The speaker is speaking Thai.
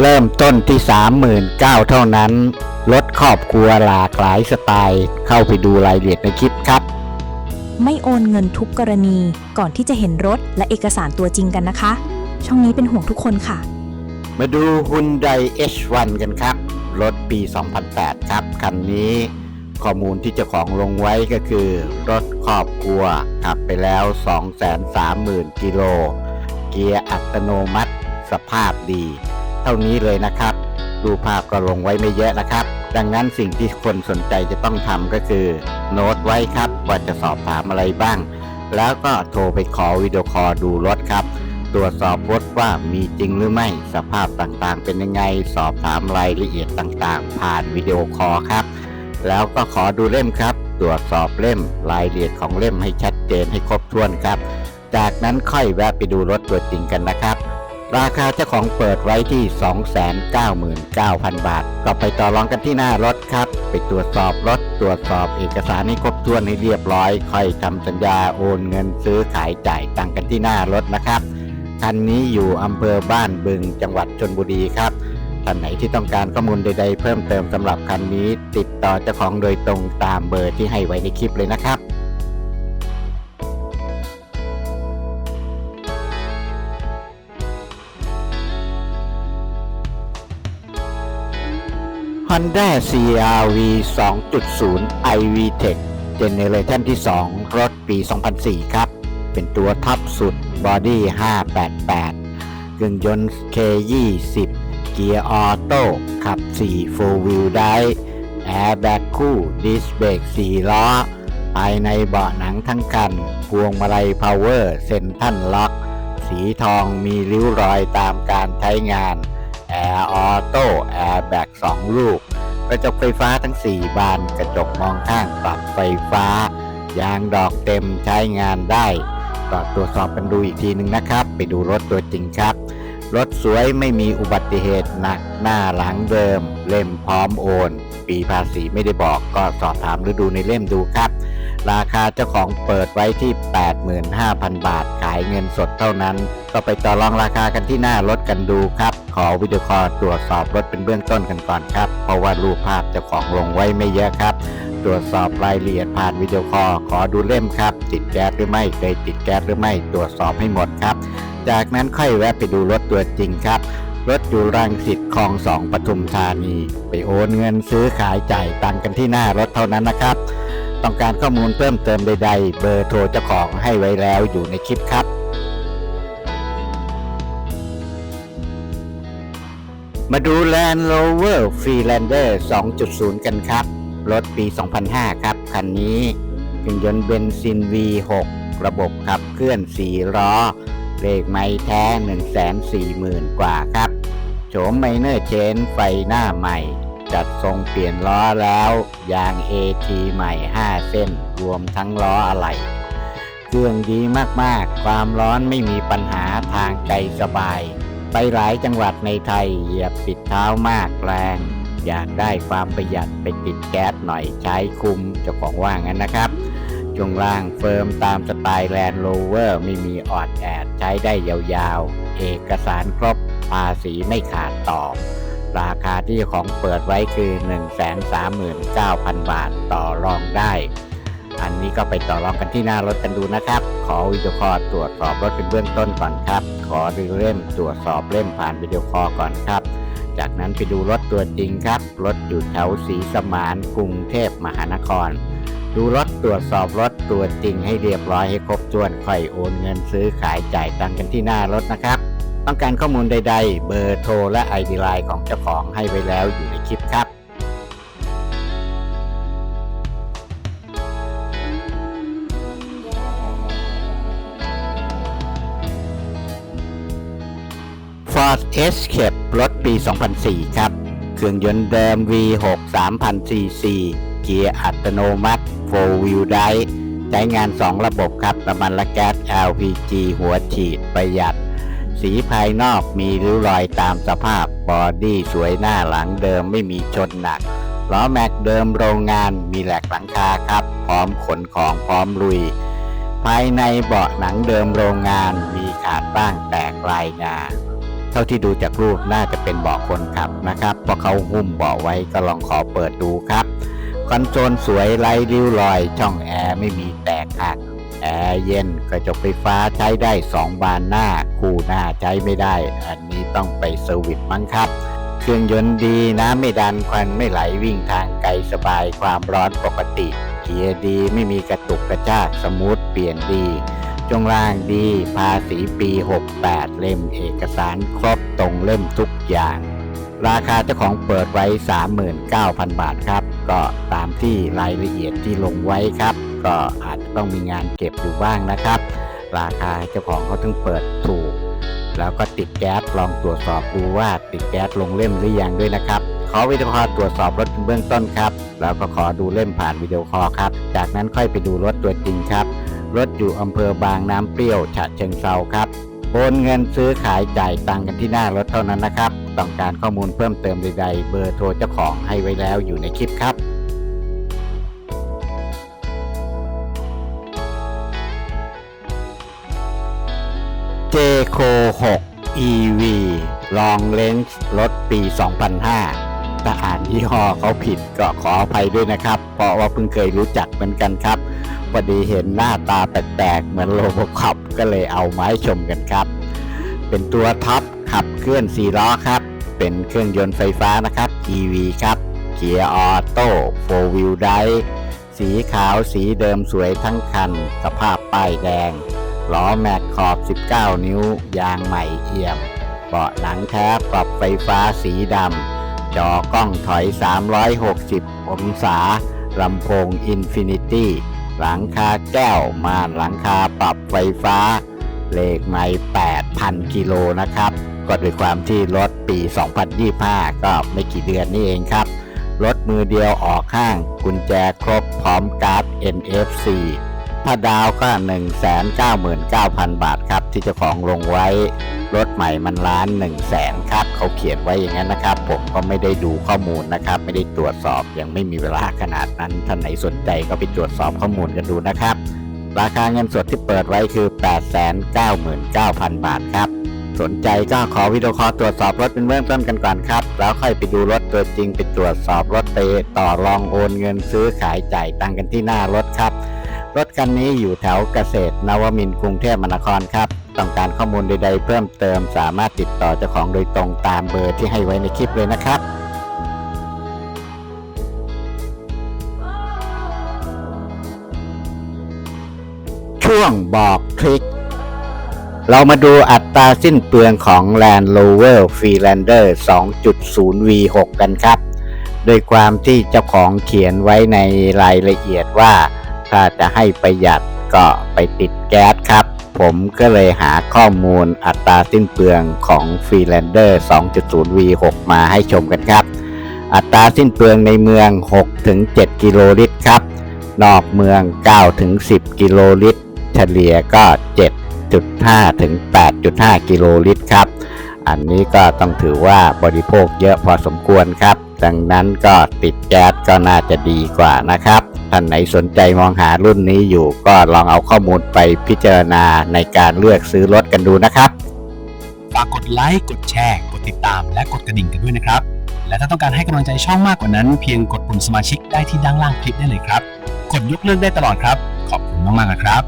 เริ่มต้นที่ 39,000 เท่านั้นรถครอบครัวหลากหลายสไตล์ เข้าไปดูรายละเอียดในคลิปครับ ไม่โอนเงินทุกกรณี ก่อนที่จะเห็นรถและเอกสารตัวจริงกันนะคะ ช่องนี้เป็นห่วงทุกคนค่ะ มาดู Hyundai H1 กันครับ รถปี 2008 ครับ คันนี้ข้อมูลที่เจ้าของลงไว้ก็คือ รถครอบครัวขับไปแล้ว 230,000 กิโล เกียร์อัตโนมัติ สภาพดีเท่านี้เลยนะครับ ดูภาพก็ลงไว้ไม่เยอะนะครับ ดังนั้นสิ่งที่คนสนใจจะต้องทำก็คือ โน้ตไว้ครับว่าจะสอบถามอะไรบ้าง แล้วก็โทรไปขอวิดีโอคอลดูรถครับ ตรวจสอบรถว่ามีจริงหรือไม่ สภาพต่างๆ เป็นยังไง สอบถามรายละเอียดต่างๆ ผ่านวิดีโอคอลครับ แล้วก็ขอดูเล่มครับ ตรวจสอบเล่มรายละเอียดของเล่มให้ชัดเจนให้ครบถ้วนครับ จากนั้นค่อยแวะไปดูรถตัวจริงกันนะครับ ราคาเจ้าของเปิดไว้ที่ 299,000 บาท ก็ไปต่อรองกันที่หน้ารถครับ ไปตรวจสอบรถตรวจสอบเอกสารให้ครบถ้วนให้เรียบร้อย ค่อยทำสัญญาโอนเงินซื้อขายจ่ายตังกันที่หน้ารถนะครับคันนี้อยู่อำเภอบ้านบึงจังหวัดชนบุรีครับท่านไหนที่ต้องการข้อมูลใด ๆ เพิ่มเติมสำหรับคันนี้ ติดต่อเจ้าของโดยตรงตามเบอร์ที่ให้ไว้ในคลิปเลยนะครับ Honda CRV 2.0 iV Tech เจเนเรชันที่ 2 รถปี 2004 ครับ เป็นตัวท็อปสุดบอดี้ 588 เครื่องยนต์ K20 เกียร์ออโต้ขับ 4 4 wheel drive แอร์แบ็กคู่ ดิสเบรก 4 ล้อ ภายในเบาะหนังทั้งคัน พวงมาลัยพาวเวอร์ เซ็นทันล็อก สีทองมีริ้วรอยตามการใช้งาน แอร์ออโต้แอร์แบก2ลูก กระจกไฟฟ้าทั้ง 4 บาน กระจกมองข้างปรับไฟฟ้า ยางดอกเต็มใช้งานได้ ก็ตรวจสอบกันดูอีกทีหนึ่งนะครับ ไปดูรถตัวจริงครับ รถสวยไม่มีอุบัติเหตุหนักหน้าหลังเดิม เล่มพร้อมโอน ปีภาษีไม่ได้บอกก็สอบถามหรือดูในเล่มดูครับราคาเจ้าของเปิดไว้ที่ 85,000 บาท ขายเงินสดเท่านั้น ก็ไปต่อรองราคากันที่หน้ารถกันดูครับ อวิดีโอคอลตรวจสอบรถเป็นเบื้องต้นกันก่อนครับ เพราะว่ารูปภาพจ้าของลงไว้ไม่เยอะครับ ตรวจสอบรายละเอียดผ่านวิดีโอคอลขอดูเล่มครับ ติดแก๊สหรือไม่เคยติดแก๊สหรือไม่ตรวจสอบให้หมดครับ จากนั้นค่อยแวะไปดูรถตัวจริงครับรถอยู่รังสิตคลองสองปทุมธานี ไปโอนเงินซื้อขายจ่ายตังกันที่หน้ารถเท่านั้นนะครับ ต้องการข้อมูลเพิ่มเติมใดๆ เบอร์โทรเจ้าของให้ไว้แล้วอยู่ในคลิปครับ มาดู Land Rover Freelander 2.0 กันครับ รถปี 2005 ครับ คันนี้เครื่องยนต์เบนซิน V6 ระบบขับเคลื่อน 4 ล้อ เลขไม้แท้ 140,000 กว่าครับ โฉมไมเนอร์เชนไฟหน้าใหม่ จัดทรงเปลี่ยนล้อแล้ว ยาง AT ใหม่ 5 เส้น รวมทั้งล้ออะไหล่เครื่องดีมากๆ ความร้อนไม่มีปัญหาทางใจสบาย ไปหลายจังหวัดในไทยเหยียบติดเท้ามากแรง อยากได้ความประหยัดไปติดแก๊สหน่อยใช้คุมเจ้าของว่างั้นนะครับช่วงล่างเฟิร์มตามสไตล์แลนด์โรเวอร์ไม่มีออดแอดใช้ได้ยาวๆ เอกสารครบภาษีไม่ขาดต่อ ราคาที่ของเปิดไว้คือ 139,000 บาทต่อรองได้ อันนี้ก็ไปต่อรองกันที่หน้ารถกันดูนะครับ ขอวิดีโอคอลตรวจสอบรถเป็นเบื้องต้นก่อนครับ ขอดูเล่มตรวจสอบเล่มผ่านวิดีโอคอลก่อนครับ จากนั้นไปดูรถตัวจริงครับ รถอยู่แถวศรีสมานกรุงเทพมหานคร ดูรถตรวจสอบรถตัวจริงให้เรียบร้อยให้ครบถ้วนค่อยโอนเงินซื้อขายจ่ายตังกันที่หน้ารถนะครับต้องการข้อมูลใด ๆ เบอร์โทรและ ID ไลน์ของเจ้าของให้ไว้แล้วอยู่ในคลิปครับ Escape รถปี 2004 ครับ เครื่องยนต์เดิม V6 3,000 cc เกียร์อัตโนมัติ 4 wheel drive ใช้งาน 2 ระบบครับน้ำมันและแก๊ส LPG หัวฉีดประหยัด สีภายนอกมีริ้วรอยตามสภาพ บอดี้สวยหน้าหลังเดิมไม่มีชนหนัก ล้อแม็กเดิมโรงงานมีแหลกหลังคาครับ พร้อมขนของพร้อมลุย ภายในเบาะหนังเดิมโรงงานมีขาดบ้างแตกลายงา เท่าที่ดูจากรูปน่าจะเป็นเบาะคนขับนะครับ เพราะเขาหุ้มเบาะไว้ก็ลองขอเปิดดูครับ คอนโซลสวยไร้ริ้วรอย ช่องแอร์ไม่มีแตกหักแอร์เย็นกระจกไฟฟ้าใช้ได้ 2 บานหน้า คู่หน้าใช้ไม่ได้ อันนี้ต้องไปเซอร์วิสมั้งครับ เครื่องยนต์ดีน้ำไม่ดันควันไม่ไหลวิ่งทางไกลสบายความร้อนปกติเกียร์ดีไม่มีกระตุกกระชากสมูทเปลี่ยนดี จงล่างดีภาษีปี 68 เล่มเอกสารครบตรงเล่มทุกอย่าง ราคาเจ้าของเปิดไว้ 39,000 บาทครับ ก็ตามที่รายละเอียดที่ลงไว้ครับ ก็อาจจะต้องมีงานเก็บอยู่บ้างนะครับ ราคาเจ้าของเขาถึงเปิดถูก แล้วก็ติดแก๊สลองตรวจสอบดูว่าติดแก๊สลงเล่มหรือยังด้วยนะครับขอวิดีโอคอลตรวจสอบรถเป็นเบื้องต้นครับ แล้วก็ขอดูเล่มผ่านวิดีโอคอลครับ จากนั้นค่อยไปดูรถตัวจริงครับ รถอยู่อำเภอบางน้ำเปรี้ยวฉะเชิงเซาครับโอนเงินซื้อขายจ่ายตังกันที่หน้ารถเท่านั้นนะครับ ต้องการข้อมูลเพิ่มเติมใดๆ เบอร์โทรเจ้าของให้ไว้แล้วอยู่ในคลิปครับ j c o 6 EV Long Range รถปี 2005 ถ้าอ่านยี่ห้อเขาผิดก็ขออภัยด้วยนะครับ เพราะว่าเพิ่งเคยรู้จักเหมือนกันครับพอดีเห็นหน้าตาแปลกๆเหมือนโลโบคอปก็เลยเอามาให้ชมกันครับ เป็นตัวท็อปขับเคลื่อน4ล้อครับ เป็นเครื่องยนต์ไฟฟ้านะครับ EV ครับเกียร์ออโต้4 Wheel Drive สีขาวสีเดิมสวยทั้งคัน สภาพป้ายแดง ล้อแม็กขอบ 19 นิ้ว ยางใหม่เอี่ยม เบาะหนังแท้ปรับไฟฟ้าสีดำ จอกล้องถอย 360 องศา ลำโพงอินฟินิตี้ หลังคาแก้วม่านหลังคาปรับไฟฟ้า เลขไม่ 8,000 กิโลนะครับ ก็ด้วยความที่รถปี 2025 ก็ไม่กี่เดือนนี่เองครับ รถมือเดียวออกข้าง กุญแจครบพร้อมการ์ด NFC ถ้าดาวก็ 199,000 บาทครับ ที่เจ้าของลงไว้ รถใหม่มันล้าน 1 0 0 0 0แสนครับ เขาเขียนไว้อย่างนั้นนะครับ ผมก็ไม่ได้ดูข้อมูลนะครับ ไม่ได้ตรวจสอบยังไม่มีเวลาขนาดนั้น ท่านไหนสนใจก็ไปตรวจสอบข้อมูลกันดูนะครับ ราคาเงินสดที่เปิดไว้คือ 899,000 บาทครับสนใจก็ขอวิดีโอคอลตรวจสอบรถเป็นเบื้องต้นกันก่อนครับ แล้วค่อยไปดูรถตัวจริงไปตรวจสอบรถไปต่อรองโอนเงินซื้อขายจ่ายตังกันที่หน้ารถครับ รถคันนี้อยู่แถวเกษตรนวมินทร์กรุงเทพมหานครครับ ต้องการข้อมูลใดๆ เพิ่มเติมสามารถติดต่อเจ้าของโดยตรงตามเบอร์ที่ให้ไว้ในคลิปเลยนะครับช่วงบอกทริคเรามาดูอัตราสิ้นเปลืองของ Land Rover Freelander 2.0 V6 กันครับ โดยความที่เจ้าของเขียนไว้ในรายละเอียดว่า ถ้าจะให้ประหยัดก็ไปติดแก๊สครับ ผมก็เลยหาข้อมูลอัตราสิ้นเปลืองของ Freelander 2.0 V6 มาให้ชมกันครับ อัตราสิ้นเปลืองในเมือง 6-7 กิโลลิตรครับ นอกเมือง 9-10 กิโลลิตร เฉลี่ยก็ 7.5 ถึง 8.5 กิโลลิตรครับ อันนี้ก็ต้องถือว่าบริโภคเยอะพอสมควรครับ ดังนั้นก็ติดแก๊สก็น่าจะดีกว่านะครับ ท่านไหนสนใจมองหารุ่นนี้อยู่ ก็ลองเอาข้อมูลไปพิจารณาในการเลือกซื้อรถกันดูนะครับฝากกดไลค์กดแชร์กดติดตามและกดกระดิ่งกันด้วยนะครับ และถ้าต้องการให้กำลังใจช่องมากกว่านั้น เพียงกดปุ่มสมาชิกได้ที่ด้านล่างคลิปได้เลยครับ กดยกเลิกได้ตลอดครับ ขอบคุณมากๆนะครับ